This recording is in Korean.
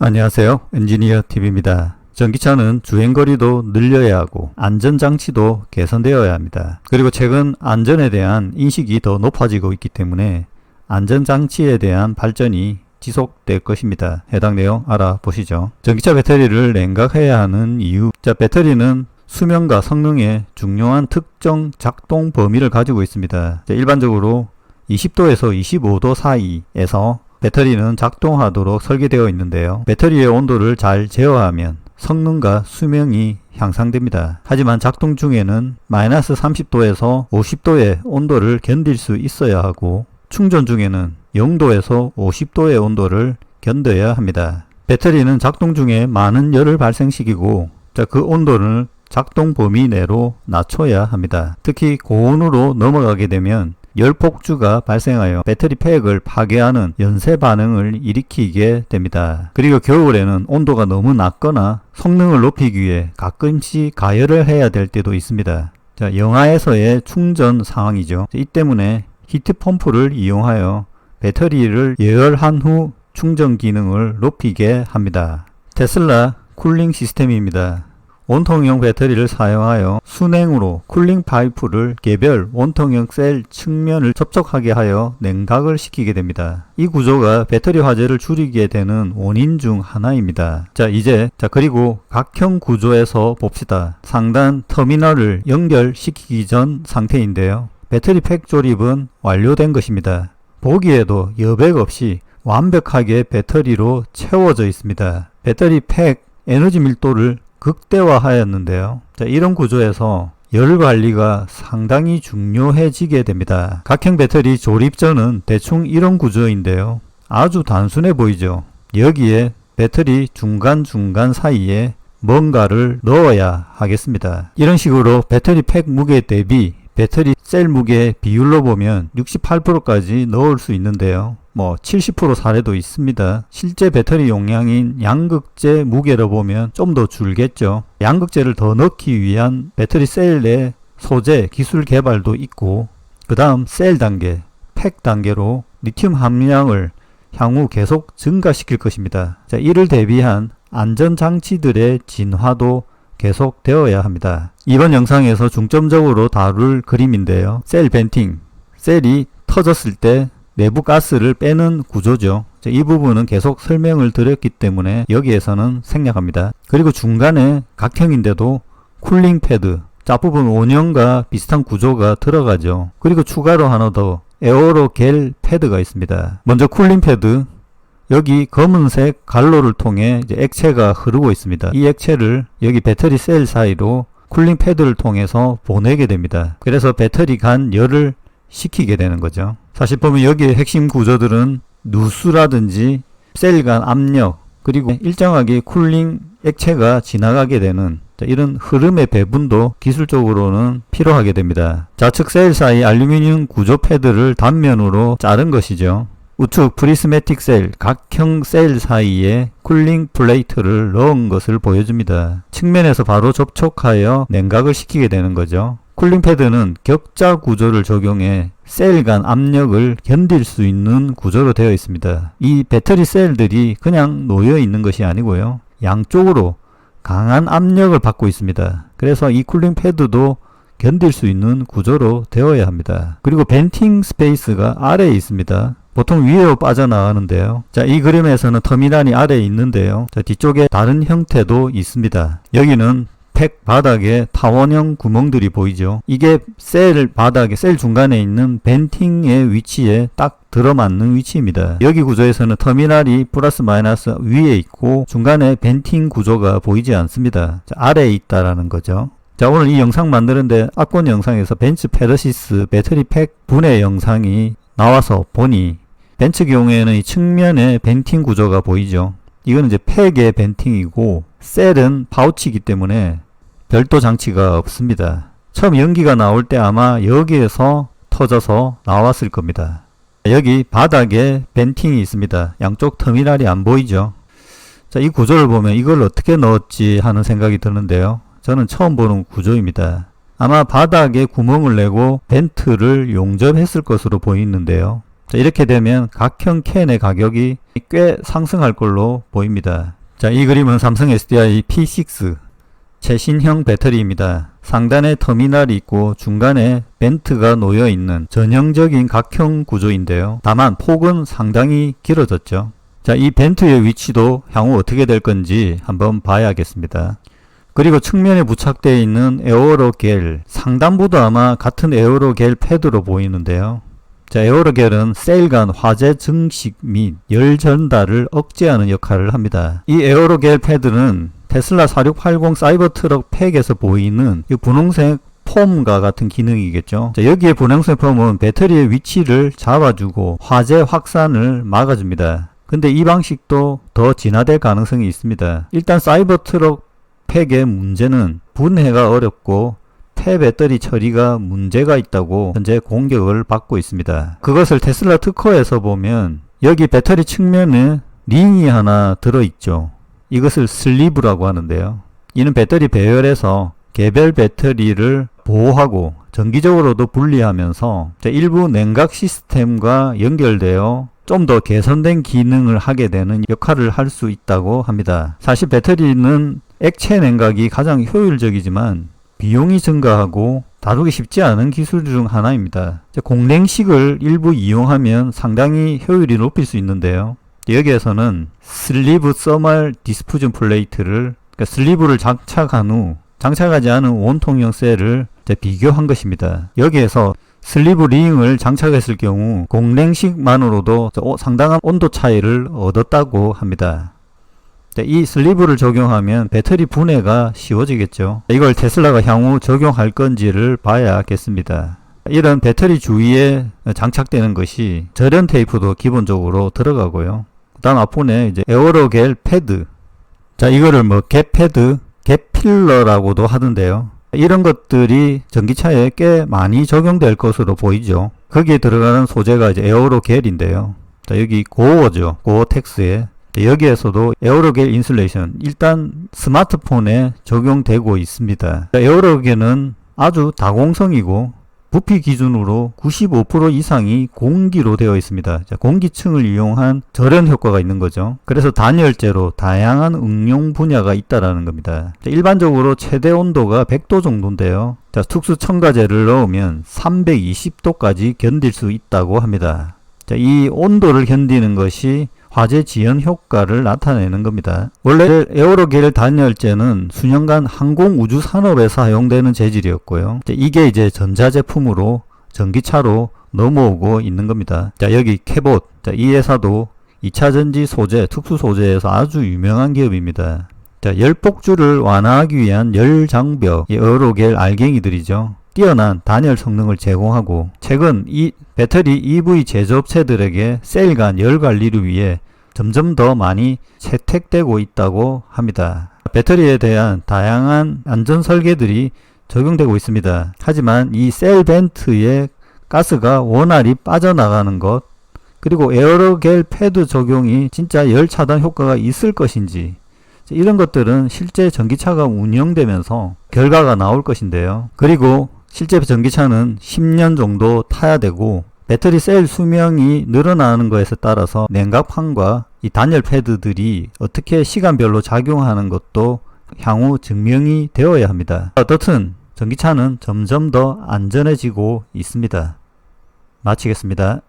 안녕하세요. 엔지니어 TV입니다. 전기차는 주행거리도 늘려야 하고 안전장치도 개선되어야 합니다. 그리고 최근 안전에 대한 인식이 더 높아지고 있기 때문에 안전장치에 대한 발전이 지속될 것입니다. 해당 내용 알아보시죠. 전기차 배터리를 냉각해야 하는 이유. 자, 배터리는 수명과 성능에 중요한 특정 작동 범위를 가지고 있습니다. 자, 일반적으로 20도에서 25도 사이에서 배터리는 작동하도록 설계되어 있는데요. 배터리의 온도를 잘 제어하면 성능과 수명이 향상됩니다. 하지만 작동 중에는 마이너스 30도에서 50도의 온도를 견딜 수 있어야 하고 충전 중에는 0도에서 50도의 온도를 견뎌야 합니다. 배터리는 작동 중에 많은 열을 발생시키고 자, 그 온도를 작동 범위 내로 낮춰야 합니다. 특히 고온으로 넘어가게 되면 열 폭주가 발생하여 배터리 팩을 파괴하는 연쇄 반응을 일으키게 됩니다. 그리고 겨울에는 온도가 너무 낮거나 성능을 높이기 위해 가끔씩 가열을 해야 될 때도 있습니다. 자, 영하에서의 충전 상황이죠. 이 때문에 히트 펌프를 이용하여 배터리를 예열한 후 충전 기능을 높이게 합니다. 테슬라 쿨링 시스템입니다. 원통형 배터리를 사용하여 순행으로 쿨링 파이프를 개별 원통형 셀 측면을 접촉하게 하여 냉각을 시키게 됩니다. 이 구조가 배터리 화재를 줄이게 되는 원인 중 하나입니다. 자, 이제 자 그리고 각형 구조에서 봅시다. 상단 터미널을 연결시키기 전 상태인데요. 배터리 팩 조립은 완료된 것입니다. 보기에도 여백 없이 완벽하게 배터리로 채워져 있습니다. 배터리 팩 에너지 밀도를 극대화하였는데요. 자, 이런 구조에서 열 관리가 상당히 중요해지게 됩니다. 각형 배터리 조립 전은 대충 이런 구조인데요. 아주 단순해 보이죠. 여기에 배터리 중간중간 사이에 뭔가를 넣어야 하겠습니다. 이런 식으로 배터리 팩 무게 대비 배터리 셀 무게 비율로 보면 68%까지 넣을 수 있는데요. 뭐 70% 사례도 있습니다. 실제 배터리 용량인 양극재 무게로 보면 좀 더 줄겠죠. 양극재를 더 넣기 위한 배터리 셀의 소재 기술 개발도 있고 그 다음 셀 단계, 팩 단계로 리튬 함량을 향후 계속 증가시킬 것입니다. 자, 이를 대비한 안전장치들의 진화도 계속되어야 합니다. 이번 영상에서 중점적으로 다룰 그림인데요. 셀 벤팅, 셀이 터졌을 때 내부 가스를 빼는 구조죠. 이 부분은 계속 설명을 드렸기 때문에 여기에서는 생략합니다. 그리고 중간에 각형인데도 쿨링 패드, 앞부분 원형과 비슷한 구조가 들어가죠. 그리고 추가로 하나 더 에어로 겔 패드가 있습니다. 먼저 쿨링 패드, 여기 검은색 갈로를 통해 액체가 흐르고 있습니다. 이 액체를 여기 배터리 셀 사이로 쿨링 패드를 통해서 보내게 됩니다. 그래서 배터리 간 열을 식히게 되는 거죠. 사실 보면 여기에 핵심 구조들은 누수라든지 셀 간 압력 그리고 일정하게 쿨링 액체가 지나가게 되는 이런 흐름의 배분도 기술적으로는 필요하게 됩니다. 좌측 셀 사이 알루미늄 구조 패드를 단면으로 자른 것이죠. 우측 프리스매틱 셀, 각형 셀 사이에 쿨링 플레이트를 넣은 것을 보여줍니다. 측면에서 바로 접촉하여 냉각을 시키게 되는 거죠. 쿨링 패드는 격자 구조를 적용해 셀 간 압력을 견딜 수 있는 구조로 되어 있습니다. 이 배터리 셀들이 그냥 놓여 있는 것이 아니고요. 양쪽으로 강한 압력을 받고 있습니다. 그래서 이 쿨링 패드도 견딜 수 있는 구조로 되어야 합니다. 그리고 벤팅 스페이스가 아래에 있습니다. 보통 위로 빠져나가는데요. 자, 이 그림에서는 터미널이 아래에 있는데요. 자, 뒤쪽에 다른 형태도 있습니다. 여기는 팩 바닥에 타원형 구멍들이 보이죠. 이게 셀 바닥에 셀 중간에 있는 벤팅의 위치에 딱 들어맞는 위치입니다. 여기 구조에서는 터미널이 플러스 마이너스 위에 있고 중간에 벤팅 구조가 보이지 않습니다. 자, 아래에 있다라는 거죠. 자 오늘 이 영상 만드는데 악권 영상에서 벤츠 페르시스 배터리 팩 분해 영상이 나와서 보니 벤츠 경우에는 이 측면에 벤팅 구조가 보이죠. 이거는 이제 팩의 벤팅이고 셀은 파우치이기 때문에 별도 장치가 없습니다. 처음 연기가 나올 때 아마 여기에서 터져서 나왔을 겁니다. 여기 바닥에 벤팅이 있습니다. 양쪽 터미널이 안 보이죠. 자, 이 구조를 보면 이걸 어떻게 넣었지 하는 생각이 드는데요. 저는 처음 보는 구조입니다. 아마 바닥에 구멍을 내고 벤트를 용접했을 것으로 보이는데요. 자, 이렇게 되면 각형 캔의 가격이 꽤 상승할 걸로 보입니다. 자, 이 그림은 삼성 SDI P6 최신형 배터리입니다. 상단에 터미널이 있고 중간에 벤트가 놓여 있는 전형적인 각형 구조인데요. 다만 폭은 상당히 길어졌죠. 자, 이 벤트의 위치도 향후 어떻게 될 건지 한번 봐야겠습니다. 그리고 측면에 부착되어 있는 에어로 겔 상단부도 아마 같은 에어로 겔 패드로 보이는데요. 자, 에어로겔은 세일간 화재 증식 및 열 전달을 억제하는 역할을 합니다. 이 에어로겔 패드는 테슬라 4680 사이버 트럭 팩에서 보이는 이 분홍색 폼과 같은 기능이겠죠. 자, 여기에 분홍색 폼은 배터리의 위치를 잡아주고 화재 확산을 막아줍니다. 근데 이 방식도 더 진화될 가능성이 있습니다. 일단 사이버 트럭 팩의 문제는 분해가 어렵고 폐배터리 처리가 문제가 있다고 현재 공격을 받고 있습니다. 그것을 테슬라 특허에서 보면 여기 배터리 측면에 링이 하나 들어있죠. 이것을 슬리브라고 하는데요. 이는 배터리 배열에서 개별 배터리를 보호하고 정기적으로도 분리하면서 일부 냉각 시스템과 연결되어 좀 더 개선된 기능을 하게 되는 역할을 할 수 있다고 합니다. 사실 배터리는 액체 냉각이 가장 효율적이지만 비용이 증가하고 다루기 쉽지 않은 기술 중 하나입니다. 공냉식을 일부 이용하면 상당히 효율이 높일 수 있는데요. 여기에서는 슬리브 서멀 디스푸전 플레이트를 그러니까 슬리브를 장착한 후 장착하지 않은 원통형 셀을 비교한 것입니다. 여기에서 슬리브 링을 장착했을 경우 공냉식만으로도 상당한 온도 차이를 얻었다고 합니다. 이 슬리브를 적용하면 배터리 분해가 쉬워지겠죠. 이걸 테슬라가 향후 적용할 건지를 봐야겠습니다. 이런 배터리 주위에 장착되는 것이 절연 테이프도 기본적으로 들어가고요. 다음 앞부분에 이제 에어로겔 패드. 자, 이거를 뭐 갭 패드, 갭 필러라고도 하던데요. 이런 것들이 전기차에 꽤 많이 적용될 것으로 보이죠. 거기에 들어가는 소재가 이제 에어로겔인데요. 자, 여기 고어죠. 고어텍스에. 여기에서도 에어로겔 인슐레이션 일단 스마트폰에 적용되고 있습니다. 에어로겔은 아주 다공성이고 부피 기준으로 95% 이상이 공기로 되어 있습니다. 공기층을 이용한 절연 효과가 있는 거죠. 그래서 단열재로 다양한 응용 분야가 있다라는 겁니다. 일반적으로 최대 온도가 100도 정도인데요. 자, 특수 첨가제를 넣으면 320도까지 견딜 수 있다고 합니다. 자, 이 온도를 견디는 것이 화재 지연 효과를 나타내는 겁니다. 원래 에어로겔 단열재는 수년간 항공 우주 산업에 사용되는 재질이었고요. 이게 이제 전자제품으로 전기차로 넘어오고 있는 겁니다. 자, 여기 캐봇. 자, 이 회사도 2차 전지 소재, 특수 소재에서 아주 유명한 기업입니다. 자, 열폭주를 완화하기 위한 열장벽, 에어로겔 알갱이들이죠. 뛰어난 단열 성능을 제공하고 최근 이 배터리 EV 제조업체들에게 세일간 열 관리를 위해 점점 더 많이 채택되고 있다고 합니다. 배터리에 대한 다양한 안전 설계들이 적용되고 있습니다. 하지만 이 셀 벤트의 가스가 원활히 빠져나가는 것 그리고 에어로겔 패드 적용이 진짜 열 차단 효과가 있을 것인지 이런 것들은 실제 전기차가 운영되면서 결과가 나올 것인데요. 그리고 실제 전기차는 10년 정도 타야 되고 배터리 셀 수명이 늘어나는 것에 따라서 냉각판과 이 단열 패드들이 어떻게 시간별로 작용하는 것도 향후 증명이 되어야 합니다. 어떻든 전기차는 점점 더 안전해지고 있습니다. 마치겠습니다.